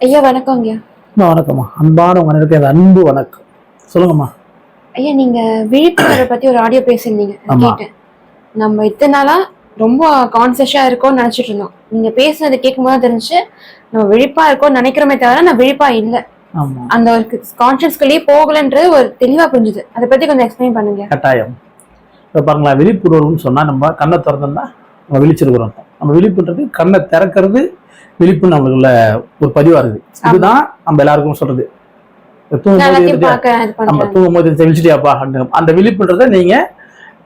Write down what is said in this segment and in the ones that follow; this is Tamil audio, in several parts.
ஐயா வணக்கம் ஐயா. வணக்கம்மா. அன்பான உங்க அந்த அன்பு வணக்கம். சொல்லுங்கம்மா. ஐயா நீங்க விழிப்புணர்வை பத்தி ஒரு ஆடியோ பேசியிருந்தீங்க. கேட்டேன். நம்ம இத்தனை நாளா ரொம்ப கான்சியஸா இருக்கோம்னு நினைச்சிட்டு இருந்தோம். நீங்க பேசுனது கேட்கும் போது தெரிஞ்சு நம்ம விழிப்பா இருக்கோம்னு நினைக்கிறோமே தவிர நான் விழிப்பா இல்ல. ஆமா. அந்த ஒரு கான்சியஸ்குள்ளேயே போகலன்றது ஒரு தெளிவா புரிஞ்சுது. அதை பத்தி கொஞ்சம் எக்ஸ்பிளைன் பண்ணுங்க. கட்டாயம். இப்போ பாருங்களா விழிப்புணர்வுன்னு சொன்னா நம்ம கண்ணை திறந்தோம்னா நம்ம விழிச்சிருக்கிறோம். நம்ம விழிப்புன்றது கண்ணை திறக்கிறது விழிப்பு நம்மளுக்குள்ள ஒரு பதிவா இருக்குது இதுதான் நம்ம எல்லாருக்கும் சொல்றது. தூங்கும் போது விழிச்சிட்டியாப்பா. அந்த விழிப்புன்றதை நீங்க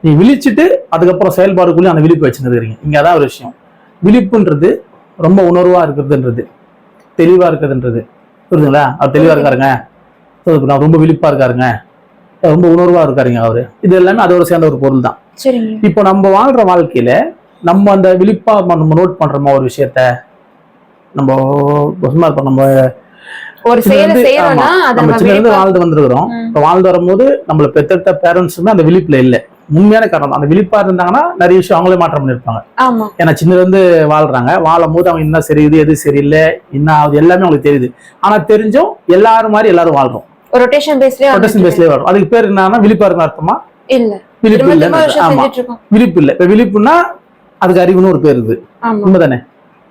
நீ விழிச்சிட்டு அதுக்கப்புறம் செயல்பாடுக்குள்ளேயும் அந்த விழிப்பு வச்சுருக்கிறீங்க இங்க அதான் ஒரு விஷயம். விழிப்புன்றது ரொம்ப உணர்வா இருக்கிறதுன்றது தெளிவா இருக்கிறதுன்றது. புரியுதுங்களா? அவர் தெளிவா இருக்காருங்க. நான் ரொம்ப விழிப்பா இருக்காருங்க. ரொம்ப உணர்வா இருக்காருங்க அவரு. இது எல்லாமே அதோட சேர்ந்த ஒரு பொருள் தான். இப்போ நம்ம வாழ்ற வாழ்க்கையில நம்ம அந்த விழிப்பா நம்ம நோட் பண்றோமா ஒரு விஷயத்த? நம்ம சும்மா இருப்போம் நம்ம ஒரு செயலை செய்யறோம்னா நம்ம சின்ன இருந்து வாழ்ந்து வந்திருக்கிறோம். இப்போ வாழ்ந்து வரும்போது நம்மள பெற்றெடுத்த பேரண்ட்ஸுமே அந்த விழிப்புல இல்லை. உண்மையான காரணம் அந்த விழிப்பா இருந்தாங்கன்னா நிறைய விஷயம் அவங்களே மாற்றம் பண்ணிருப்பாங்க ஏன்னா சின்னதுல இருந்து வாழ்றாங்க. வாழும் போது அவங்க என்ன சரியுது எது சரியில்லை என்ன ஆகுது எல்லாமே அவங்களுக்கு தெரியுது. ஆனா தெரிஞ்சும் எல்லாரும் மாதிரி எல்லாரும் வாழ்றோம். ரொட்டேஷன் பேஸ்லயே ரொட்டேஷன் பேஸ்லயே வரும் அதுக்கு பேர் என்னன்னா விழிப்பா இருக்க அர்த்தமா? இல்ல. விழிப்பு இல்லை ஆமா. விழிப்பு இல்லை. இப்ப விழிப்புன்னா அதுக்கு அறிவுன்னு ஒரு பேர் இருக்குது ஆமா. உண்மைதானே?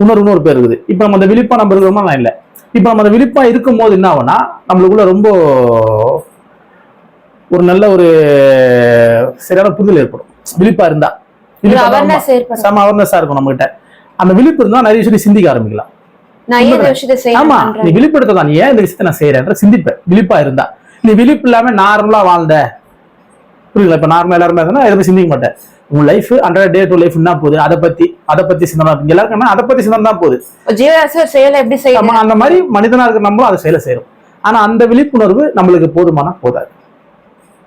உணர்வுன்னு ஒரு பேர் இருக்குது. இப்போ நம்ம அந்த விழிப்பா நம்ம இருக்கிறோமா? நான் இல்லை. இப்போ நம்ம அந்த விழிப்பா இருக்கும் போது என்ன ஆகும்னா நம்மளுக்குள்ள ரொம்ப ஒரு நல்ல ஒரு சரியான புரிதல் ஏற்படும். விழிப்பா இருந்தா. செம அவேர்னஸா இருக்கும் நம்ம கிட்ட அந்த விழிப்பு இருந்தா நிறைய விஷயம் சிந்திக்க ஆரம்பிக்கலாம். விஷயத்தை ஆமா நீ விழிப்படுத்த தான். ஏன் இந்த விஷயத்தை நான் செய்யறேன்ற சிந்திப்ப விழிப்பா இருந்தா. நீ விழிப்பு இல்லாம நார்மலா வாழ்ந்த. புரியல இப்ப நார்மலா எல்லாருமே இருந்தா எதுவுமே சிந்திக்க மாட்டேன். உன் லைஃப் அன்றாட டே டு லைஃப் என்ன போகுது. அதை பத்தி அதை பத்தி சிந்தனை எல்லாருக்கும் அதை பத்தி சிந்தனை தான் போகுது. செயலை எப்படி செய்யணும் அந்த மாதிரி மனிதனா இருக்கிற நம்மளும் அதை செயலை செய்யறோம். ஆனா அந்த விழிப்புணர்வு நம்மளுக்கு போதுமானா போதாது.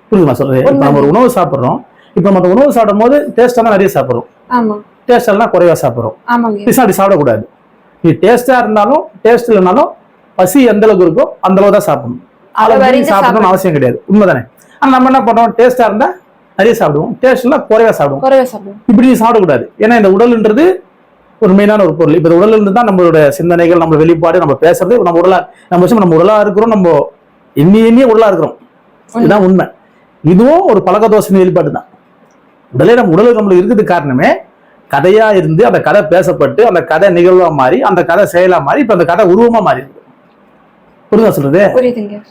புரியுதுமா சொல்றது இப்ப நம்ம ஒரு உணவு சாப்பிடுறோம். இப்ப நம்ம உணவு சாப்பிடும் போது டேஸ்டா தான் நிறைய சாப்பிடுறோம். டேஸ்ட் எல்லாம் குறைவா சாப்பிடுறோம். அப்படி சாப்பிடக்கூடாது. நீ டேஸ்டா இருந்தாலும் டேஸ்ட் இல்லைனாலும் பசி எந்த அளவுக்கு இருக்கோ அந்த அளவு தான் சாப்பிடணும். சாப்பிடணும்னு அவசியம் கிடையாது. உண்மைதானே? ஆனா நம்ம என்ன பண்றோம்? டேஸ்டா இருந்தா நிறைய சாப்பிடுவோம். டேஸ்ட் எல்லாம் குறைவா சாப்பிடுவோம். குறைவா சாப்பிடுவோம். இப்படி சாப்பிடக்கூடாது. ஏன்னா இந்த உடல்ன்றது ஒரு மெயினான ஒரு பொருள். இப்ப இந்த உடல்ல இருந்து தான் நம்மளோட சிந்தனைகள் நம்ம வெளிப்பாடு நம்ம பேசுறது நம்ம உடலா நம்ம விஷயம் நம்ம உடலா இருக்கிறோம் நம்ம எண்ணி எண்ணி உடலா இருக்கிறோம். இதுதான் உண்மை. இதுவும் ஒரு பழக்க தோஷத்தின் வெளிப்பாடு தான். உடலே நம்ம உடலுக்கு நம்மளுக்கு இருக்கிறது காரணமே கதையா இருந்து அந்த கதை பேசப்பட்டு அந்த கதை நிகழ்வா மாறி அந்த கதை செயலா மாறி இப்ப அந்த கதை உருவமா மாறி இருக்கு புரியுதா சொல்றது?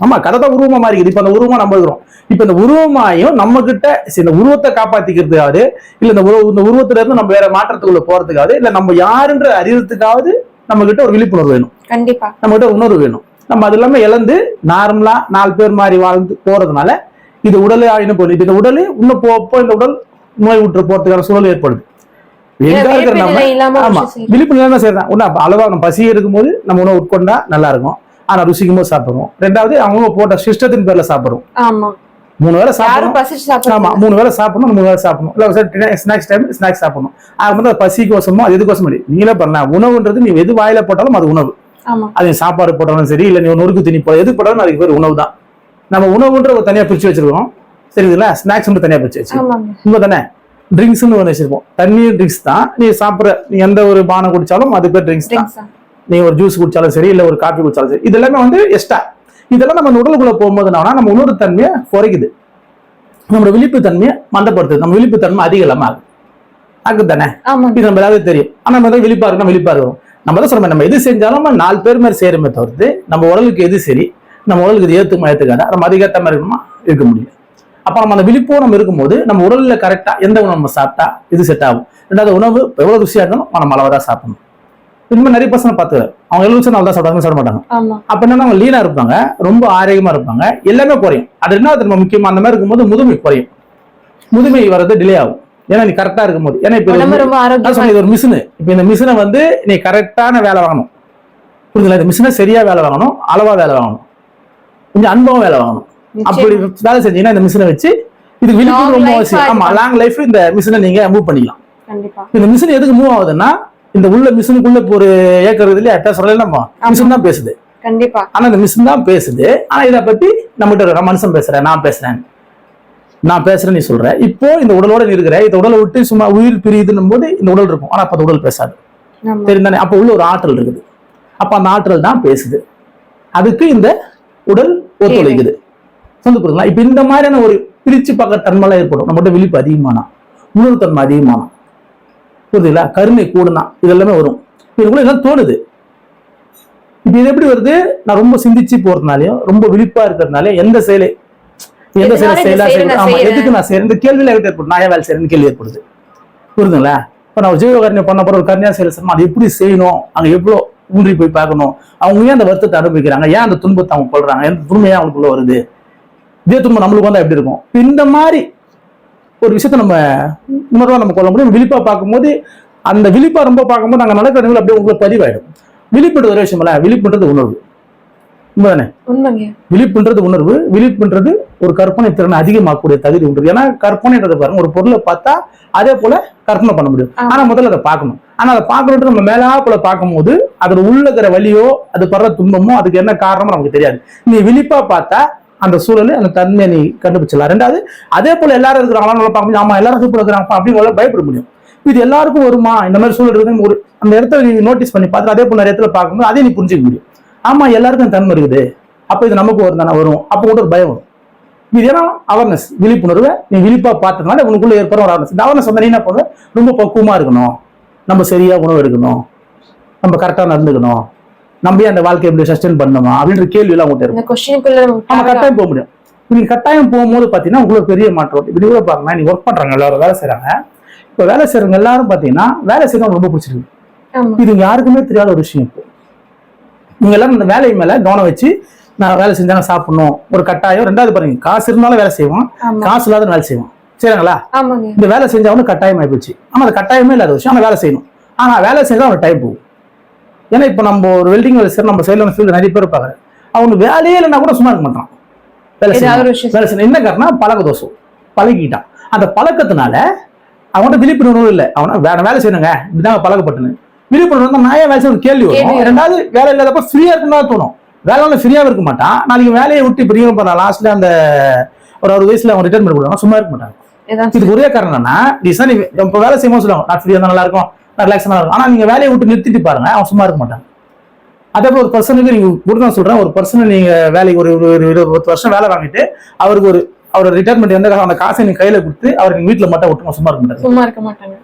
ஆமா கதை தான் உருவமா மாறி இருக்குது இப்ப அந்த உருவமா நம்ம இருக்கிறோம். இப்ப இந்த உருவமாயும் நம்ம கிட்ட இந்த உருவத்தை காப்பாத்திக்கிறதுக்காவது இல்ல இந்த உருவ இந்த உருவத்துல இருந்து நம்ம வேற மாற்றத்துக்குள்ள போறதுக்காவது இல்ல நம்ம யாருன்ற அறிவுறதுக்காவது நம்ம கிட்ட ஒரு விழிப்புணர்வு வேணும். கண்டிப்பா. நம்ம கிட்ட உணர்வு வேணும். நம்ம அது எல்லாமே இழந்து நார்மலா நாலு பேர் மாதிரி வாழ்ந்து போறதுனால இது உடலே ஆயின்னு போகுது இந்த உடல் இன்னும் போ போ இந்த உடல் நோய் விட்டு போறதுக்கான சூழல் ஏற்படுது. எங்க இருக்கிற நம்ம விழிப்புநிலை இல்லாம ஒரு ஆமா விஷயம் செய்யணும். விழிப்பு நிலைமை செய்யறேன் ஒண்ணு அப்ப அளவா நம்ம பசி இருக்கும்போது நம்ம உணவு உட்கொண்டா நல்லா இருக்கும். ஆனா ருசிக்கும் போது சாப்பிடுவோம் ரெண்டாவது அவங்க போட்ட சிஸ்டத்தின் பேர்ல சாப்பிடுறோம். ஆமா. மூணு வேளை சாப்பிடணும். ஆமா மூணு வேளை சாப்பிடணும் மூணு வேளை சாப்பிடணும். இல்ல ஸ்நாக்ஸ் டைம் ஸ்நாக்ஸ் சாப்பிடணும். அது வந்து பசிக்கோசமோ அது எதுக்கோசமோ இல்லை. நீங்களே பண்ணலாம் உணவுன்றது நீ எது வாயில போட்டாலும் அது உணவு. அது சாப்பாடு போட்டாலும் சரி இல்ல நீ நொறுக்கு திணி போட எது போட்டாலும் அதுக்கு பேர் உணவு தான் நம்ம உணவுன்ற ஒரு தனியா பிரிச்சு வச்சிருக்கோம் சரிங்களா ஸ்நாக்ஸ் மட்டும் தனியா பிரிச்சு வச்சு ஆமாங்க. உண்மை தானே? ட்ரிங்க்ஸ்னு ஒன்று வச்சிருப்போம். தண்ணி ட்ரிங்க்ஸ் தான். நீ சாப்பிட்ற நீ எந்த ஒரு பானம் குடிச்சாலும் அது பேர் ட்ரிங்க்ஸ் தான். நீ ஒரு ஜூஸ் குடிச்சாலும் சரி இல்ல ஒரு காஃபி குடிச்சாலும் சரி இது எல்லாமே வந்து எக்ஸ்ட்ரா இதெல்லாம் நம்ம உடலுக்குள்ள போகும்போது என்னன்னா நம்ம உணர்வு தன்மையை குறைக்குது. நம்மளோட விழிப்பு தன்மையை மந்தப்படுத்துது. நம்ம விழிப்பு தன்மை அதிகம் இல்லாம ஆகுது. ஆகுது தானே? இது நம்ம எல்லாரும் தெரியும். ஆனா நம்ம தான் விழிப்பா இருக்கணும்? விழிப்பா இருக்கும் நம்ம தான் சொல்றோம் நம்ம எது செஞ்சாலும் நம்ம நாலு பேர் மாதிரி செய்யறமே தவிர்த்து நம்ம உடலுக்கு எது சரி நம்ம உடலுக்கு இது ஏத்துமா ஏத்துக்காத நம்ம அதுக்கேற்ற மாதிரி இருக்கணுமா? இருக்க முடியும். அப்ப நம்ம அந்த விழிப்போம் நம்ம இருக்கும்போது நம்ம உடல்ல கரெக்டா எந்த உணவு நம்ம சாப்பிட்டா இது செட் ஆகும். ரெண்டாவது உணவு எவ்வளவு ருசியா இருந்தாலும் நம்ம அளவா தான் சாப்பிடணும். மாதிரி நிறைய பசங்க பார்த்து அவங்க எழுபது தான் சாப்பிடாங்க சாப்பிட மாட்டாங்க. அப்ப என்னன்னா அவங்க லீனா இருப்பாங்க ரொம்ப ஆரோக்கியமா இருப்பாங்க எல்லாமே குறையும். அது என்ன நம்ம முக்கியமா அந்த மாதிரி இருக்கும்போது முதுமை குறையும். முதுமை வர்றது டிலே ஆகும். ஏன்னா நீ கரெக்டா இருக்கும்போது. ஏன்னா இப்ப இது- ஒரு மிஷினு இப்ப இந்த மிஷினை வந்து நீ கரெக்டான வேலை வாங்கணும். புரியுதுங்களா இந்த மிஷினை சரியா வேலை வாங்கணும் அளவா வேலை வாங்கணும். கொஞ்சம் அன்பவும் வேலை வாங்கணும். அப்படி. வேலை செஞ்சீங்கன்னா இந்த மிஷினை வச்சு இது விழிப்பு Long ரொம்ப அவசியம் ஆமா. லாங் லைஃப் இந்த மிஷினை நீங்க மூவ் பண்ணிக்கலாம். இந்த மிஷின் எதுக்கு மூவ் ஆகுதுன்னா இந்த உள்ள மிஷினுக்குள்ள இப்போ ஒரு ஏக்கர் இதுல பேசுறதுல நம்ம மிஷின் தான் பேசுது. கண்டிப்பா. ஆனா இந்த மிஷின் தான் பேசுது. ஆனா இதை பத்தி நம்மகிட்ட நான் மனுஷன் பேசுறேன் நான் பேசுறேன். நான் பேசுறேன் நீ சொல்ற. இப்போ இந்த உடலோட நீ இருக்கிற இந்த உடலை விட்டு சும்மா உயிர் பிரியுதுன்னும் போது இந்த உடல் இருக்கும். ஆனா அப்ப உடல் பேசாது. தெரிந்தானே? அப்ப உள்ள ஒரு ஆற்றல் இருக்குது. அப்ப அந்த ஆற்றல் தான் பேசுது. அதுக்கு இந்த உடல் ஒத்துழைக்குது. சொந்த புரியுதுங்களா இப்ப இந்த மாதிரியான ஒரு பிரிச்சு பார்க்க தன்மைலாம் ஏற்படும். நம்மகிட்ட விழிப்பு அதிகமானா? உணர்வு தன்மை அதிகமானா? புரியுதுங்களா? கருணை கூடுனா இது எல்லாமே வரும். இதுக்குள்ள இதெல்லாம் தோணுது. இப்ப இது எப்படி வருது? நான் ரொம்ப சிந்திச்சு போறதுனாலயும் ரொம்ப விழிப்பா இருக்கிறதுனால எந்த செயலை எந்த செயலை செயலா செய்யணும்? ஆமா? எதுக்கு நான் செய்யறேன்? இந்த கேள்வியில எப்படி ஏற்படும் நான் ஏன் வேலை செய்யறேன்னு கேள்வி ஏற்படுது. புரியுதுங்களா? இப்ப நான் ஒரு ஜீவகாரணியம் பண்ண போற ஒரு கன்னியா செயல் செய்யணும். அது எப்படி செய்யணும்? அங்க எவ்வளவு ஊன்றி போய் பார்க்கணும்? அவங்க ஏன் அந்த வருத்தத்தை அனுபவிக்கிறாங்க? ஏன் அந்த துன்பத்தை அவங்க கொள்றாங்க எந்த துன்பம் ஏன் அவங்களுக்குள்ள வருது? இதே துன்பம் நம்மளுக்கு வந்தா எப்படி இருக்கும்? இந்த மாதிரி ஒரு விஷயத்த நம்ம உணர்வா நம்ம கொள்ள முடியும். விழிப்பா பார்க்கும்போது அந்த விழிப்பா ரொம்ப பார்க்கும்போது அங்க நடக்கிற நிகழ்வு அப்படியே உங்களுக்கு பதிவாயிடும். விழிப்புன்றது ஒரு விஷயம் இல்ல. விழிப்புன்றது உணர்வு. உண்மைதானே? விழிப்புன்றது உணர்வு. விழிப்புன்றது ஒரு கற்பனை திறனை அதிகமாக்கக்கூடிய தகுதி உண்டு. ஏன்னா கற்பனைன்றது பாருங்க ஒரு பொருளை பார்த்தா அதே போல கற்பனை பண்ண முடியும். ஆனா முதல்ல அதை பார்க்கணும். ஆனா அதை பார்க்கணுன்றது நம்ம மேலாப்புல பார்க்கும்போது அதோட உள்ள இருக்கிற வலியோ அது படுற துன்பமோ அதுக்கு என்ன காரணமோ நமக்கு தெரியாது. நீ விழிப்பா பார்த்தா அந்த சூழல் அந்த தன்மையை நீ கண்டுபிடிச்சலாம் ரெண்டாவது அதே போல் எல்லாரும் இருக்கிறாங்களா? நல்லா பார்க்க முடியும் ஆமா எல்லாரும் சூப்பர் இருக்கிறாங்க அப்படின்னு உள்ள பயப்பட முடியும். இது எல்லாருக்கும் வருமா? இந்த மாதிரி சூழல் இருக்குன்னு ஒரு அந்த இடத்துல நீ நோட்டீஸ் பண்ணி பார்த்து அதே போல் நிறைய இடத்துல பார்க்கும்போது அதே நீ புரிஞ்சுக்க முடியும். ஆமா எல்லாருக்கும் தன்மை இருக்குது. அப்போ இது நமக்கு வரும் தானே வரும். அப்போ கூட ஒரு பயம் வரும். இது ஏன்னா அவேர்னஸ் விழிப்புணர்வை நீ விழிப்பாக பார்த்ததுனால உனக்குள்ள ஏற்படும் ஒரு அவேர்னஸ் இந்த அவேர்னஸ் வந்து என்ன பண்ணுவேன் ரொம்ப பக்குவமாக இருக்கணும். நம்ம சரியாக உணவு எடுக்கணும். நம்ம கரெக்டாக நடந்துக்கணும். ஏன் அந்த வாழ்க்கையை எப்படி சஸ்டெயின் பண்ணணுமா அப்படின்ற கேள்வி எல்லாம் உங்கள்கிட்ட இருக்கும். நம்ம கட்டாயம் போக முடியும். நீங்க கட்டாயம் போகும்போது பாத்தீங்கன்னா உங்களுக்கு பெரிய மாற்றம். இப்படி கூட பாருங்க நீங்க ஒர்க் பண்றாங்க எல்லாரும் வேலை செய்றாங்க. இப்ப வேலை செய்றவங்க எல்லாரும் பாத்தீங்கன்னா வேலை செய்யறவங்க ரொம்ப பிடிச்சிருக்கு. இது யாருக்குமே தெரியாத ஒரு விஷயம் இப்போ. நீங்க எல்லாரும் இந்த வேலை மேல கவனம் வச்சு நான் வேலை செஞ்சா நான் சாப்பிடணும். ஒரு கட்டாயம். ரெண்டாவது பாருங்க காசு இருந்தாலும் வேலை செய்வோம் காசு இல்லாத வேலை செய்வோம் சரிங்களா? இந்த வேலை செஞ்சவனு கட்டாயம் ஆயிப்போச்சு ஆனா அது கட்டாயமே இல்லாத விஷயம். ஆனா வேலை செய்யணும். ஆனா வேலை செஞ்சா அவனுக்கு டைம் போகும். ஏன்னா இப்ப நம்ம ஒரு வெல்டிங் வேலை செய்யற நம்ம சைடுல ஃபீல்டு நிறைய பேர் இருப்பாங்க. அவனுக்கு வேலையே இல்லைன்னா கூட சும்மா இருக்க மாட்டான் வேலை செய்யணும் என்ன காரணம் பழக்க தோஷம் பழகிட்டான். அந்த பழக்கத்தினால அவன்கிட்ட விழிப்புணர்வு இல்லை. அவன வேற வேலை செய்யணுங்க. இப்படிதான் பழக்கப்பட்டுன்னு விழிப்புணர்வு நான் ஏன் வேலை செய்யணும் கேள்வி வரும். ரெண்டாவது வேலை இல்லாதப்ப ஃப்ரீயா இருக்குன்னு தான் தோணும். வேலை ஃப்ரீயாவே இருக்க மாட்டான். நாளைக்கு வேலையை விட்டு இப்ப நீங்க பண்ண லாஸ்ட்ல அந்த ஒரு அறுபது வயசுல அவன் ரிட்டர்ன் பண்ணி சும்மா இருக்க மாட்டாங்க இதான் இதுக்கு ஒரே காரணம் என்னன்னா நீ இப்போ வேலை செய்யும்போது சொல்லுவாங்க நான் ஃப்ரீயா நல்லா இருக்கும். நான் ரிலாக்ஸா இருக்கும். ஆனா நீங்க வேலையை விட்டு நிறுத்திட்டு பாருங்க. அவன் சும்மா இருக்க மாட்டான். அதே போல ஒரு பர்சனுக்கு நீங்க கூட நான் சொல்றேன். ஒரு பர்சனை நீங்க வேலைக்கு ஒரு ஒரு இருபது பத்து வருஷம் வேலை வாங்கிட்டு அவருக்கு ஒரு அவர் ரிட்டைர்மெண்ட் எந்த காலம் அந்த காசை நீங்க கையில கொடுத்து அவர் நீங்க வீட்டுல மட்டும் விட்டு சும்மா இருக்க மாட்டாரு. சும்மா இருக்க மாட்டாங்க.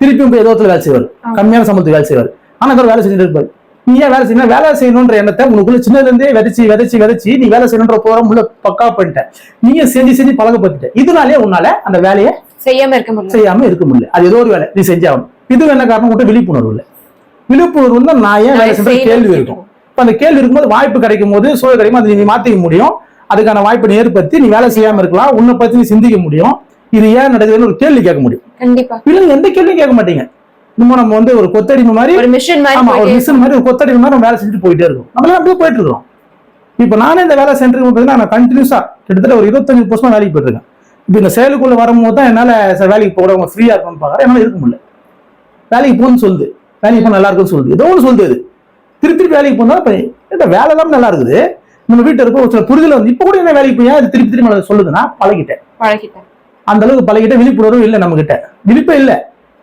திருப்பியும் போய் ஏதோ வேலை செய்வார். கம்மியான சம்பளத்துக்கு வேலை செய்வார். ஆனா அவர் வேலை செஞ்சுட்டு இருப்பாரு. நீ ஏன் வேலை செய்யணும்? வேலை செய்யணுன்ற எண்ணத்தை உனக்குள்ள சின்னதுல இருந்தே விதைச்சு விதைச்சு விதைச்சு நீ வேலை செய்யணுன்ற தோறம் உள்ள பக்கா பண்ணிட்ட. நீங்க செஞ்சு செஞ்சு பழகப்பட்டுட்ட இதனாலே உன்னால அந்த வேலையை செய்யாம இருக்க முடியல. செய்யாம இருக்க முடியல. அது ஏதோ ஒரு வேலை. நீ செஞ்சாகணும் இது என்ன காரணம் உங்கள்கிட்ட விழிப்புணர்வு இல்லை. விழிப்புணர்வு இருந்தா நான் ஏன் வேலை செய்யணும் கேள்வி இருக்கும். இப்ப அந்த கேள்வி இருக்கும்போது வாய்ப்பு கிடைக்கும் போது சூழல் கிடைக்கும் அதை நீ மாத்திக்க முடியும். அதுக்கான வாய்ப்பை ஏற்படுத்தி நீ வேலை செய்யாம இருக்கலாம். உன்னை பத்தி நீ சிந்திக்க முடியும். இது ஏன் நடக்குதுன்னு ஒரு கேள்வி கேட்க முடியும். பிள்ளைங்க எந்த கேள்வியும் கேட்க மாட்டீங்க. இன்னும் நம்ம வந்து ஒரு கொத்தடிமை மாதிரி ஒரு மிஷின் மாதிரி ஒரு போயிட்டே மிஷின் மாதிரி ஒரு கொத்தடிமை மாதிரி நம்ம வேலை செஞ்சுட்டு போயிட்டே இருக்கும். நம்மளாம் அப்படியே போயிட்டு இருக்கோம் இப்ப நானே இந்த வேலை சென்டருக்கு பார்த்தீங்கன்னா நான் கண்டினியூஸா கிட்டத்தட்ட ஒரு இருபத்தஞ்சு வருஷமா வேலைக்கு போயிட்டு இருக்கேன். இப்ப இந்த செயலுக்குள்ள வரும்போது தான் என்னால வேலைக்கு போட அவங்க ஃப்ரீயா இருக்கணும்னு பாக்குறேன் என்னால இருக்க முடியல. வேலைக்கு போகணும்னு சொல்லுது. வேலைக்கு போக நல்லா இருக்குன்னு சொல்லுது. ஏதோ ஒன்று சொல்லுது அது. திருப்பி திருப்பி வேலைக்கு போனா இப்ப வேலை எல்லாம் நல்லா இருக்குது. நம்ம வீட்டுல இருக்க ஒரு சில புரிதல் வந்து இப்ப கூட என்ன வேலைக்கு போய் அது திருப்பி திருப்பி சொல்லுதுன்னா பழகிட்டேன். பழகிட்டேன். அந்த அளவுக்கு பழகிட்ட விழிப்புணர்வு இல்லை நம்ம கிட்ட விழிப்பே இல்லை.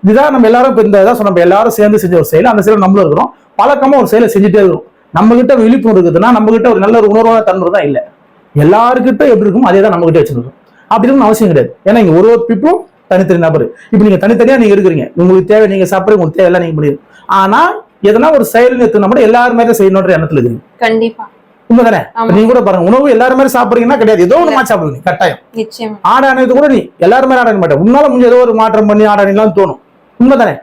இதுதான் நம்ம எல்லாரும் இப்ப இந்த இதான் சொன்ன எல்லாரும் சேர்ந்து செஞ்ச ஒரு செயல். அந்த செயல் நம்மளும் இருக்கிறோம். பழக்கமா ஒரு செயலை செஞ்சுட்டே இருக்கிறோம். நம்ம கிட்ட விழிப்புணர்வு இருக்குதுன்னா நம்ம கிட்ட ஒரு நல்ல ஒரு உணர்வான தன்மை தான் இல்லை. எல்லாருக்கிட்ட எப்படி இருக்கும் அதே தான் நம்ம கிட்ட வச்சிருக்கோம். அப்படி இருக்கணும்னு அவசியம் கிடையாது. ஏன்னா இங்க ஒரு ஒரு பீப்புளும் தனித்தனி நபர். இப்போ நீங்க தனித்தனியா நீங்க இருக்கிறீங்க உங்களுக்கு தேவை நீங்க சாப்பிடுறீங்க உங்களுக்கு தேவை எல்லாம் நீங்க முடியும் ஆனா எதனா ஒரு செயல் எடுத்து கூட எல்லாருமே தான் செய்யணுன்ற எண்ணத்துல இருக்கீங்க. கண்டிப்பா. உண்மைதானே? நீங்க கூட பாருங்க. உணவு எல்லாரும் மாதிரி சாப்பிடுறீங்கன்னா கிடையாது. ஏதோ ஒன்று மாற்றி சாப்பிடுங்க. கட்டாயம். நிச்சயமா. ஆடானது கூட நீ எல்லாருமே ஆடான மாட்டேன். உன்னால முடிஞ்ச ஏதோ ஒரு மாற்றம் பண்ணி ஆடானலாம் தோணும். உண்மைதானே?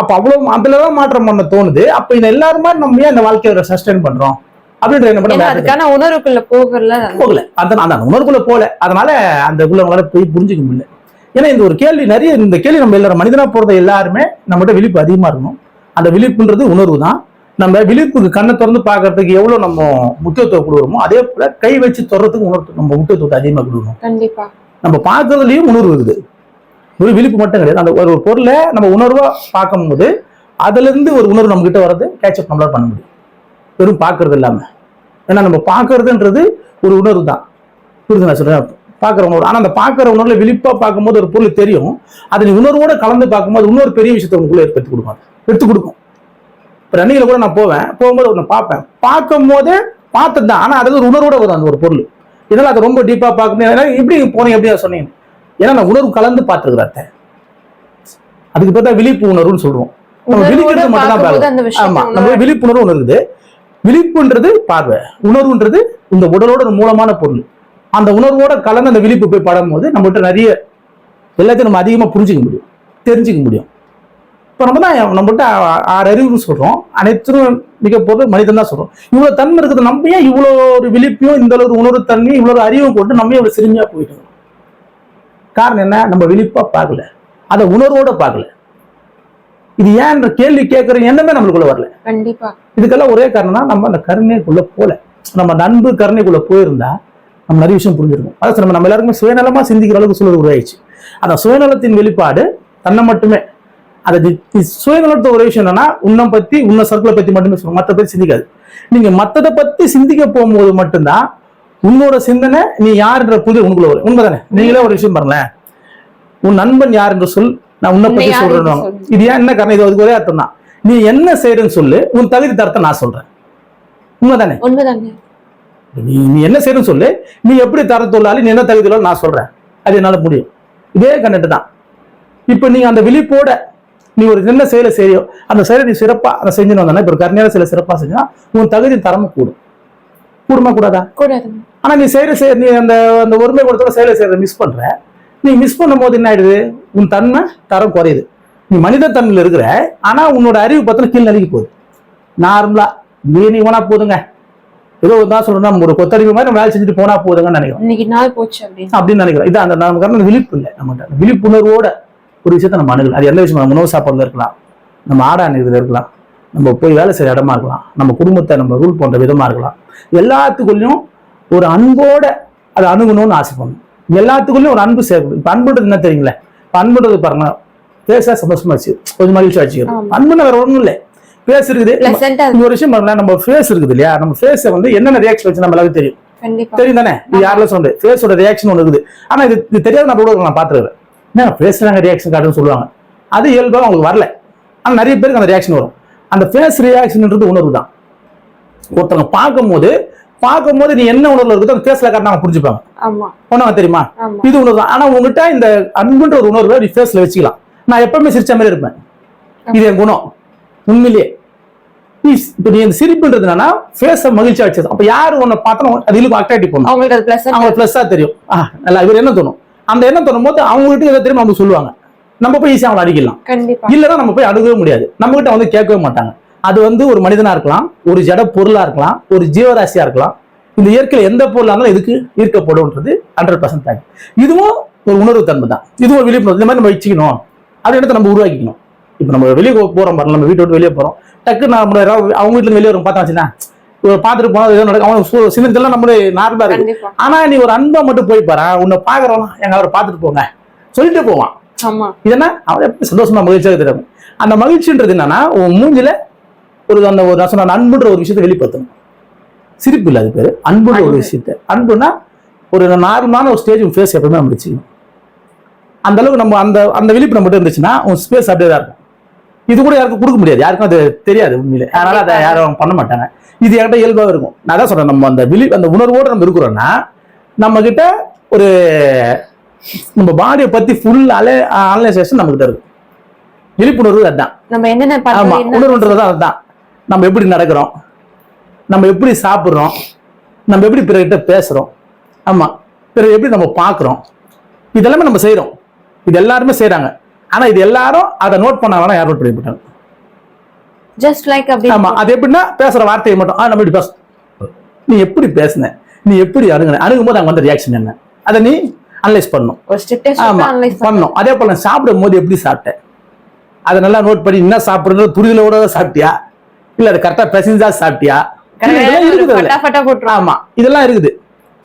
அப்ப அவ்வளவு அதுலதான் மாற்றம் பண்ண தோணுது. அப்ப இந்த எல்லாரும் மாதிரி நம்ம ஏன் இந்த வாழ்க்கையை சஸ்டைன் பண்றோம்? அப்படின்ற உணர்வுக்குள்ள போகல. போகல. அந்த உணர்வுக்குள்ள போல அதனால அந்த உங்களால போய் புரிஞ்சுக்க முடியல. ஏன்னா இந்த ஒரு கேள்வி நிறைய இந்த கேள்வி நம்ம எல்லாரும் மனிதனா போறது எல்லாருமே நம்மகிட்ட விழிப்பு அதிகமா இருக்கணும். அந்த விழிப்புன்றது உணர்வு தான். நம்ம விழிப்புக்கு கண்ணை திறந்து பார்க்கறதுக்கு எவ்வளவு நம்ம முக்கியத்துவம் கொடுக்குறோமோ அதே போல கை வச்சு தொடறதுக்கு உணர்வு நம்ம முக்கியத்துவத்தை அதிகமா கொடுக்கணும். கண்டிப்பா. நம்ம பார்க்கறதுலயும் உணர்வு இருக்குது. ஒரு விழிப்பு மட்டும் கிடையாது. அந்த ஒரு பொருளை நம்ம உணர்வா பார்க்கும்போது அதுல இருந்து ஒரு உணர்வு நம்ம கிட்ட வர்றது கேட்சப் நம்மளால பண்ண முடியும். வெறும் பார்க்கறது இல்லாம. ஏன்னா நம்ம பார்க்கறதுன்றது ஒரு உணர்வு தான். புரியுது நான் சொல்றேன் பார்க்குற உணர்வு. ஆனா அந்த பார்க்குற உணர்வுல விழிப்பா பார்க்கும்போது ஒரு பொருள் தெரியும். அதை நீ உணர்வோட கலந்து பார்க்கும்போது இன்னொரு பெரிய விஷயத்தை உங்களுக்குள்ள ஏற்படுத்தி கொடுக்கும். எடுத்து கொடுக்கும். இப்போ ரன்னிங்கில் கூட நான் போவேன். போகும்போது ஒன்று பார்ப்பேன். பார்க்கும் போதே பார்த்தது தான் ஆனா அது ஒரு உணர்வோட வரும் அந்த ஒரு பொருள். இதனால அதை ரொம்ப டீப்பா பார்க்கணும் எப்படி போனீங்க எப்படி அதை சொன்னீங்க. ஏன்னா நான் உணர்வு கலந்து பார்த்துருக்கிறேன் அதுக்கு பார்த்தா விழிப்பு உணர்வுன்னு சொல்லுவோம் நம்ம விழிக்கிறது மட்டும் தான் பார்க்கணும். நம்ம விழிப்புணர்வு ஒன்று இருக்குது விழிப்புன்றது பார்வை. உணர்வுன்றது இந்த உடலோட ஒரு மூலமான பொருள். அந்த உணர்வோட கலந்து அந்த விழிப்பு போய் படும்போது நம்மகிட்ட நிறைய எல்லாத்தையும் நம்ம அதிகமா புரிஞ்சுக்க முடியும் தெரிஞ்சுக்க முடியும். இப்போ நம்ம தான் நம்மகிட்ட ஆறு அறிவுன்னு சொல்றோம். அனைத்தும் மிக பொருள் மனிதன் தான் சொல்றோம். இவ்வளவு தன்மை இருக்குது நம்ம ஏன் இவ்வளோ ஒரு விழிப்பையும் இந்த அளவு உணர்வு தன்மையும் இவ்வளோ அறிவும் கொண்டு நம்ம ஏன் இவ்வளவு சிறுமியா போயிட்டு? காரணம் என்ன? நம்ம விழிப்பா பார்க்கல. அதை உணர்வோட பார்க்கல. இது ஏன் கேள்வி கேட்கற எண்ணமே நம்மளுக்குள்ள வரல. கண்டிப்பா. இதுக்கெல்லாம் ஒரே காரணம் தான் நம்ம அந்த கருணைக்குள்ள போல. நம்ம அன்பு கருணைக்குள்ள போயிருந்தா நம்ம நிறைய விஷயம் புரிஞ்சிருக்கும். அதாவது நம்ம நம்ம எல்லாருக்குமே சுயநலமா சிந்திக்கிற அளவுக்கு சூழல் உருவாயிடுச்சு. அந்த சுயநலத்தின் வெளிப்பாடு தன்னை மட்டுமே. அது சுயநலத்த ஒரு விஷயம் என்னன்னா உன்னை பத்தி உன்ன சர்க்கிளை பத்தி மட்டுமே சொல்லுவோம் மற்ற பத்தி சிந்திக்காது. நீங்க மத்ததை பத்தி சிந்திக்க போகும்போது மட்டும்தான் உன்னோட சிந்தனை நீ யாருன்ற புது உனக்குள்ள வரும். உண்மைதானே? நீங்களே ஒரு விஷயம் பாருங்களேன். உன் நண்பன் யார் என்று சொல் நான் உன்னை பத்தி சொல்றேன் சொல். இது ஏன் என்ன காரணம்? இது அதுக்கு ஒரே அர்த்தம் தான் நீ என்ன செய்யறன்னு சொல்லு உன் தகுதி தரத்தை நான் சொல்றேன். உண்மைதானே? உண்மைதாங்க. நீ நீ என்ன செய்யணும்னு சொல்லு. நீ எப்படி தரத்துள்ளாலும் நீ என்ன தகுதியில நான் சொல்றேன். அது என்னால முடியும். இதே கண்டென்ட் தான். இப்போ நீ அந்த விழிப்போட நீ ஒரு என்ன செயலை செய்யோ அந்த செயலை நீ சிறப்பா அதை செஞ்சுன்னு வந்தா இப்போ கருணையான செயலை சிறப்பா செஞ்சா உன் தகுதி தரமும் கூடும். கூடுமா கூடாதா? கூடாதுங்க ஆனா நீ செய்யற செய் நீ அந்த அந்த ஒருமை கொடுத்தோட செயலை செய்யறத மிஸ் பண்ற. நீ மிஸ் பண்ணும்போது என்ன ஆயிடுது? உன் தன்மை தரம் குறையுது. நீ மனித தன்மையில இருக்கிற ஆனா உன்னோட அறிவு பத்தின கீழ் நலிக்கு போகுது. நார்மலா நீ நீ போதுங்க. ஏதோ தான் சொல்றோம் நம்ம ஒரு கொத்தடிமை மாதிரி நம்ம வேலை செஞ்சுட்டு போனா போதுங்கன்னு நினைக்கிறோம். இன்னைக்கு நாள் போச்சு அப்படின்னு. நினைக்கிறோம். இது அந்த நமக்கு விழிப்பு இல்லை அந்த விழிப்புணர்வோட ஒரு விஷயத்த நம்ம அணுகலாம். அது எந்த விஷயம்? நம்ம உணவு சாப்பாடுல இருக்கலாம். நம்ம ஆடை அணுகிறதுல இருக்கலாம். நம்ம போய் வேலை செய்யற இடமா இருக்கலாம். நம்ம குடும்பத்தை நம்ம ரூல் பண்ற விதமா இருக்கலாம். எல்லாத்துக்குள்ளேயும் ஒரு அன்போட அதை அணுகணும்னு ஆசைப்படணும் எல்லாத்துக்குள்ளேயும் ஒரு அன்பு சேர்க்கணும். இப்ப அன்புன்றது என்ன தெரியுங்களே? இப்ப அன்புன்றது பாருங்க பேச சந்தோஷமா வச்சு கொஞ்சம் மகிழ்ச்சி வச்சுக்கிறோம் ஆமா. அன்புன்னு வேற ஒண்ணும் இல்லை. பேச இருக்குது. ஒரு விஷயம் நம்ம ஃபேஸ் இருக்குது இல்லையா? நம்ம ஃபேஸை வந்து என்னென்ன ரியாக்ஷன் வச்சு நம்ம எல்லாருக்கும் தெரியும் தெரியும் தானே? இது யாரெல்லாம் சொல்றது? ஃபேஸோட ரியாக்ஷன் ஒன்று இருக்குது. ஆனா இது இது தெரியாத நான் கூட நான் பார்த்துருக்கேன் என்ன ஃபேஸ்ல ரியாக்ஷன் காட்டுன்னு சொல்லுவாங்க. அது இயல்பாக அவங்களுக்கு வரல. ஆனா நிறைய பேருக்கு அந்த ரியாக்ஷன் வரும். அந்த ஃபேஸ் ரியாக்ஷன்ன்றது உணர்வு தான். ஒருத்தவங்க பார்க்கும்போது பார்க்கும்போது நீ என்ன உணர்வுல இருக்குதோ அந்த ஃபேஸ்ல காட்டினா புரிஞ்சுப்பாங்க. ஒன்றும் தெரியுமா? இது உணர்வு தான். ஆனா உங்ககிட்ட இந்த அன்புன்ற ஒரு உணர்வை நீ ஃபேஸ்ல வச்சுக்கலாம். நான் எப்பவுமே சிரிச்ச மாதிரி இருப்பேன். இது என் குணம். உண்மையிலேயே நீ இப்போ நீ இந்த சிரிப்புன்றது என்னன்னா ஃபேஸை மகிழ்ச்சியா வச்சது அப்ப யாரு உன்னை பார்த்தா அது இழுக்கும் அட்ராக்டிவ் பண்ணும் அவங்களுக்கு அது பிளசன்ட் அவங்க ப்ளஸ்ஸா தெரியும். ஆ நல்லா இவர் என்ன தோணும்? அந்த எண்ணம் தோணும் போது அவங்க கிட்ட எதை தெரியும் அவங்க சொல்லுவாங்க. நம்ம போய் ஈஸியாக அவங்களை அடிக்கலாம். இல்லைன்னா நம்ம போய் அணுகவே முடியாது. நம்ம கிட்ட வந்து கேட்கவே மாட்டாங்க. அது வந்து ஒரு மனிதனா இருக்கலாம் ஒரு ஜட பொருளா இருக்கலாம் ஒரு ஜீவராசியா இருக்கலாம். இந்த இயற்கையில எந்த பொருளா இருந்தாலும் இதுக்கு ஈர்க்கப்படும்ன்றது ஹண்ட்ரட் பர்சன்ட் தாங்க இதுவும் ஒரு உணர்வு தன்மை தான் இதுவும் விழிப்புணர்வு. இந்த மாதிரி நம்ம வச்சுக்கணும். இடத்த நம்ம உருவாக்கிக்கணும். இப்போ நம்ம வெளியே போறோம் பாருங்க நம்ம வீட்டை விட்டு வெளியே போறோம். டக்கு நம்ம யாராவது அவங்க வீட்டுல வெளியே வரும் பார்த்தா வச்சுன்னா பார்த்துட்டு போனா ஏதோ நடக்கும். அவங்க சின்னதெல்லாம் நம்மளே நார்மலா இருக்கு. ஆனா நீ ஒரு அன்பா மட்டும் போய் பாரு. உன்னை பாக்குறவங்க எங்க அவரை பார்த்துட்டு போங்க. சொல்லிட்டு போவான். ஆமா. இதென்னா? அவன் எப்படி சந்தோஷமா மகிழ்ச்சியாக தெரியும் அந்த மகிழ்ச்சின்றது என்னன்னா உன் மூஞ்சில ஒரு அந்த ஒரு நான் சொன்ன அன்புன்ற ஒரு விஷயத்தை வெளிப்படுத்தணும். சிரிப்பு இல்லை அது பேரு. அன்புன்ற ஒரு. விஷயத்த. அன்புனா ஒரு நார்மலான ஒரு ஸ்டேஜ் ஃபேஸ் எப்பவுமே நம்ம வச்சுக்கணும். அந்த அளவுக்கு நம்ம அந்த அந்த விழிப்பு நம்ம இருந்துச்சுன்னா உன் ஸ்பேஸ் அப்படியே தான் இருக்கும். இது கூட யாருக்கும் கொடுக்க முடியாது. யாருக்கும் அது தெரியாது உண்மையிலே. அதனால அதை யாரும் பண்ண மாட்டாங்க. இது என்கிட்ட இயல்பாக இருக்கும். நான் தான் சொல்றேன் நம்ம அந்த விழி அந்த உணர்வோடு நம்ம இருக்கிறோம்னா நம்ம கிட்ட ஒரு நம்ம பாடியை பத்தி ஃபுல் அலை அனலைசேஷன் நம்ம கிட்ட இருக்கு விழிப்புணர்வு அதுதான். நம்ம என்னென்ன ஆமா உணர்வுன்றது தான் அதுதான். நம்ம எப்படி நடக்கிறோம்? நம்ம எப்படி சாப்பிடுறோம்? நம்ம எப்படி பிறகிட்ட பேசுறோம்? ஆமா பிறகு எப்படி நம்ம பார்க்குறோம்? இதெல்லாமே நம்ம செய்றோம். இது எல்லாருமே செய்றாங்க. ஆனா இது எல்லாரும் அதை நோட் பண்ண வேணா யாரும் நோட் பண்ணி போட்டாங்க ஜஸ்ட் லைக் அப்படி ஆமா அது எப்படின்னா பேசுற வார்த்தையை மட்டும் ஆ நம்ம இப்படி பேச நீ எப்படி பேசுன? நீ எப்படி அணுகுன? அணுகும் போது அங்க வந்த ரியாக்ஷன் என்ன? அதை நீ அனலைஸ் ஸ்ட்ரிக்ட் ஆமா அனலைஸ் பண்ணணும். அதே போல சாப்பிடும் போது எப்படி சாப்பிட்டேன்? அதை நல்லா நோட் பண்ணி என்ன சாப்பிடுறது புரிதலோட சாப்பிட்டியா? இல்ல அது கரெக்டா. பெசஞ்சா சாப்பிட்டியா ஆமா இதெல்லாம் இருக்குது.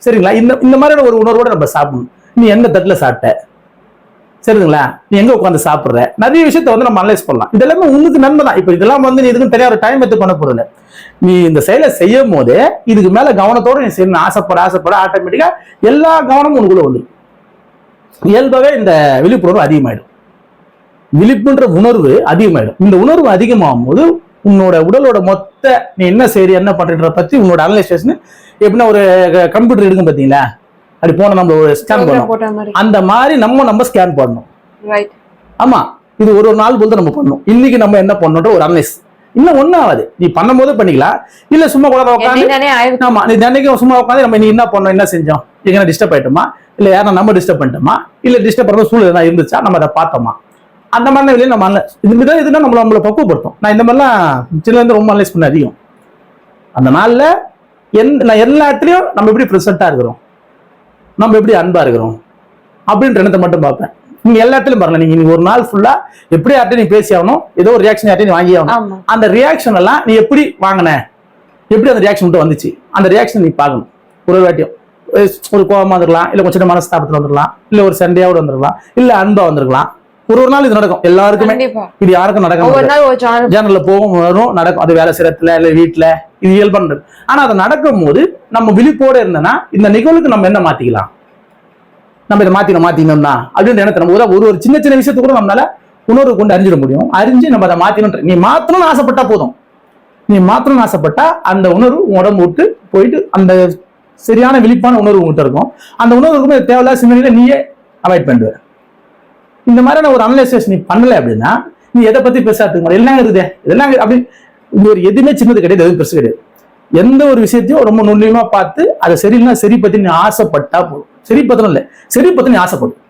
சரிங்களா? இந்த இந்த மாதிரியான ஒரு உணர்வோட நம்ம சாப்பிடணும். நீ எந்த தட்டுல சாப்பிட்ட? சரிங்களா? நீ எங்க உட்காந்து சாப்பிடுற? நிறைய விஷயத்த வந்து நம்ம அனலைஸ் பண்ணலாம். இதெல்லாமே உனக்கு நன்மை தான். இப்போ இதெல்லாம் வந்து நீ இதுக்கு தெரியாத டைம் எடுத்து பண்ண போறது நீ இந்த செயலை செய்யும் போதே இதுக்கு மேல கவனத்தோட நீ செய்யணும். ஆசைப்பட ஆசைப்பட ஆட்டோமேட்டிக்கா எல்லா கவனமும் உனக்குள்ள வந்துடும் இயல்பவே இந்த விழிப்புணர்வு அதிகமாயிடும். விழிப்புன்ற உணர்வு அதிகமாயிடும். இந்த உணர்வு அதிகமாகும் போது உன்னோட உடலோட மொத்த நீ என்ன செய்ய என்ன பண்றத பத்தி உன்னோட அனலைசேஷன் எப்படின்னா ஒரு கம்ப்யூட்டர் எடுக்கும் பாத்தீங்களா? அப்படி போன நம்ம ஒரு ஸ்கேன் பண்ணோம். அந்த மாதிரி நம்ம நம்ம ஸ்கேன் பண்ணணும் ரைட் ஆமா. இது ஒரு ஒரு நாள் பொறுத்து நம்ம பண்ணணும் இன்னைக்கு நம்ம என்ன பண்ணணுன்ற ஒரு அனலைஸ் இன்னும் ஒன்றும் ஆகாது. நீ பண்ணும்போது பண்ணிக்கலாம். இல்ல சும்மா கூட உட்காந்து ஆமா. நீ தினைக்கும் சும்மா உட்காந்து நம்ம நீ என்ன பண்ணோம் என்ன செஞ்சோம்? எங்க டிஸ்டர்ப் ஆயிட்டோமா? இல்ல யாரா நம்ம டிஸ்டர்ப் பண்ணிட்டோமா? இல்ல டிஸ்டர்ப் பண்ற சூழ்நிலை எதனா இருந்துச்சா? நம்ம அதை பார்த்தோமா? அந்த மாதிரி வெளியே நம்ம analyze- இது மாதிரி இதுனா நம்மள நம்மளை பக்குவப்படுத்தும். நான் இந்த மாதிரிலாம் சின்ன இருந்து ரொம்ப அனலைஸ் பண்ண அதிகம். அந்த நாள்ல என் நான் எல்லா இடத்துலயும் நம்ம எப்படி ப்ரெசென்ட்டா இருக்கிறோம்? நம்ம எப்படி அன்பா இருக்கிறோம்? அப்படின்ற எண்ணத்தை மட்டும் பார்ப்பேன். நீங்க எல்லா இடத்துலயும் பாருங்க நீங்க ஒரு நாள் ஃபுல்லா எப்படி யார்ட்டையும் நீ பேசி ஆகணும் ஏதோ ஒரு ரியாக்ஷன் யார்ட்டையும் நீ வாங்கி ஆகணும். அந்த ரியாக்ஷன் எல்லாம் நீ எப்படி வாங்கின? எப்படி அந்த ரியாக்ஷன் மட்டும் வந்துச்சு? அந்த ரியாக்ஷன் நீ பார்க்கணும். ஒரு வாட்டியும் ஒரு- கோபமா வந்துருக்கலாம் இல்ல கொஞ்சம் மனஸ்தாபத்துல வந்துருக்கலாம் இல்ல ஒரு சண்டையோட வந்துருக்கலாம் இல்ல அன்பா வந்திருக்கலாம். ஒரு ஒரு நாள் இது நடக்கும். எல்லாருக்குமே. இது யாருக்கும் நடக்க ஒவ்வொரு நாள் ஒரு சேனல் ஜேனல்ல போகும் வரும் நடக்கும். அது வேலை செய்யறதுல இல்ல வீட்டுல இது இயல்பானது. ஆனா அது நடக்கும் போது நம்ம விழிப்போட இருந்தோம்னா இந்த நிகழ்வுக்கு நம்ம என்ன மாத்திக்கலாம்? நம்ம இதை மாத்தின மாத்தினோம்னா அப்படின்னு எண்ணத்தை நம்ம ஒரு- ஒரு சின்ன சின்ன விஷயத்தை கூட நம்மளால உணர்வு கொண்டு அறிஞ்சிட முடியும். அறிஞ்சு நம்ம அதை மாத்தினோன்ற நீ மாத்தணும்னு ஆசைப்பட்டா போதும். நீ மாத்தணும்னு ஆசைப்பட்டா அந்த உணர்வு உடம்பு விட்டு போயிட்டு அந்த சரியான விழிப்பான உணர்வு உங்ககிட்ட இருக்கும். அந்த உணர்வு இருக்கும் தேவையில்லாத சிந்தனையில நீயே அவாய்ட் பண்ணுவ இந்த மாதிரியான ஒரு அனலைசேஷன் நீ பண்ணல அப்படின்னா நீ எதை பத்தி பேசாதுக்கு எல்லாம் இருக்குது. இதெல்லாம். அப்படி இங்க ஒரு எதுவுமே சின்னது கிடையாது. எதுவும் பெருசு கிடையாது. எந்த ஒரு விஷயத்தையும் ரொம்ப நுண்ணியமா பார்த்து அதை சரியில்லைனா சரி பத்தி நீ ஆசைப்பட்டா போதும். சரி பத்தணும் இல்லை. சரி பத்தி நீ ஆசைப்படும்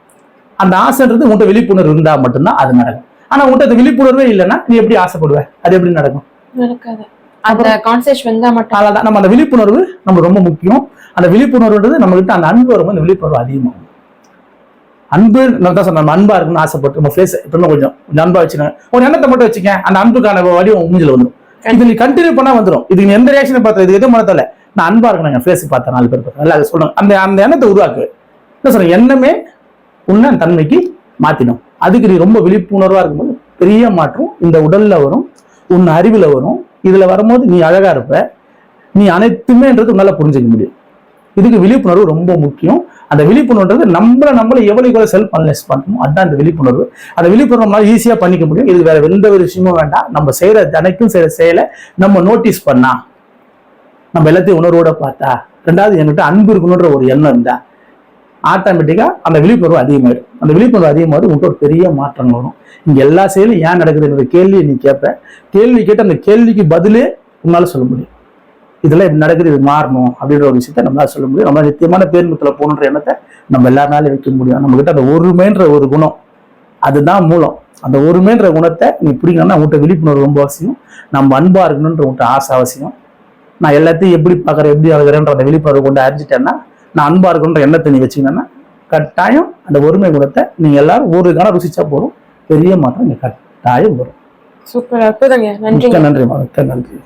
அந்த ஆசைன்றது உன்கிட்ட விழிப்புணர்வு இருந்தா மட்டும்தான் அது நடக்கும். ஆனா உன்கிட்ட அது விழிப்புணர்வே இல்லைன்னா நீ எப்படி ஆசைப்படுவ? அது எப்படி நடக்கும்? அந்த கான்செப்ட் வந்தா மட்டும். நம்ம அந்த விழிப்புணர்வு நம்ம ரொம்ப முக்கியம். அந்த விழிப்புணர்வுன்றது நம்ம கிட்ட அந்த அன்பு வரும்போது அந்த விழிப்புணர்வு அதிகமாகும். அன்பு நான் தான் சொன்னேன் நம்ம அன்பா இருக்கணும்னு ஆசைப்பட்டு நம்ம ஃபேஸ் இப்போ கொஞ்சம் கொஞ்சம் அன்பா வச்சுக்கோங்க. ஒரு எண்ணத்தை மட்டும் வச்சுக்க அந்த அன்புக்கான வடிவம் உன் மூஞ்சில வந்துடும் இது நீ கண்டினியூ பண்ணா வந்துடும் இதுக்கு நீ எந்த ரியாக்ஷன் பார்த்தது இது எதுவும் மனதில்ல நான் அன்பா இருக்கணும் என் ஃபேஸ் பார்த்தேன் நாலு பேர் பார்த்தேன் நல்லா அதை சொல்லணும் அந்த அந்த எண்ணத்தை உருவாக்கு. என்ன சொல்றேன்? எண்ணமே உன்னை தன்மைக்கு மாத்திடும். அதுக்கு நீ ரொம்ப விழிப்புணர்வா இருக்கும்போது பெரிய மாற்றம் இந்த உடல்ல வரும் உன் அறிவில் வரும். இதுல வரும்போது நீ அழகா இருப்ப. நீ அனைத்துமேன்றது உன்னால புரிஞ்சுக்க முடியும். இதுக்கு விழிப்புணர்வு ரொம்ப முக்கியம். அந்த விழிப்புணர்வுன்றது நம்மள நம்மள எவ்வளவு எவ்வளோ செல்ஃப் அனலைஸ் பண்ணணும் அதுதான் இந்த விழிப்புணர்வு. அந்த விழிப்புணர்வு ஈஸியாக பண்ணிக்க முடியும். இது வேற எந்த ஒரு விஷயமும் வேண்டாம். நம்ம செய்யற தனக்கும் செய்யற செயலை நம்ம நோட்டீஸ் பண்ணா நம்ம எல்லாத்தையும் உணர்வோட பார்த்தா ரெண்டாவது என்கிட்ட அன்பு இருக்கணுன்ற ஒரு எண்ணம் இருந்தா ஆட்டோமேட்டிக்காக அந்த விழிப்புணர்வு அதிகமாயிடும். அந்த விழிப்புணர்வு அதிகமாகும் உங்களுக்கு ஒரு பெரிய மாற்றங்கள் வரும். இங்கே எல்லா செயலும் ஏன் நடக்குதுன்ற கேள்வியை நீ கேட்ப. கேள்வி கேட்டு அந்த கேள்விக்கு பதிலே உன்னால சொல்ல முடியும். இதெல்லாம் இப்படி நடக்குது இது மாறணும் அப்படின்ற ஒரு விஷயத்த நம்மளால சொல்ல முடியும். நம்ம நித்தியமான பேருந்துல போகணுன்ற எண்ணத்தை நம்ம எல்லாருனாலும் வைக்க முடியும். நம்ம கிட்ட அந்த ஒருமைன்ற ஒரு குணம் அதுதான் மூலம். அந்த ஒருமைன்ற குணத்தை நீ பிடிக்கணும்னா உங்கள்கிட்ட விழிப்புணர்வு ரொம்ப அவசியம். நம்ம அன்பா இருக்கணுன்ற உங்கள்கிட்ட ஆசை அவசியம். நான் எல்லாத்தையும் எப்படி பார்க்குறேன் எப்படி ஆகுறேன்ற அந்த விழிப்புணர்வு கொண்டு அறிஞ்சிட்டேன்னா நான் அன்பா இருக்கணுன்ற எண்ணத்தை நீ வச்சீங்கன்னா கட்டாயம் அந்த ஒருமை குணத்தை நீங்க எல்லாரும் ஒரு காலம் ருசிச்சா போதும். பெரிய மாற்றம் இங்க கட்டாயம் வரும். சூப்பர் அற்புதங்க மிக்க நன்றி மிக்க நன்றி.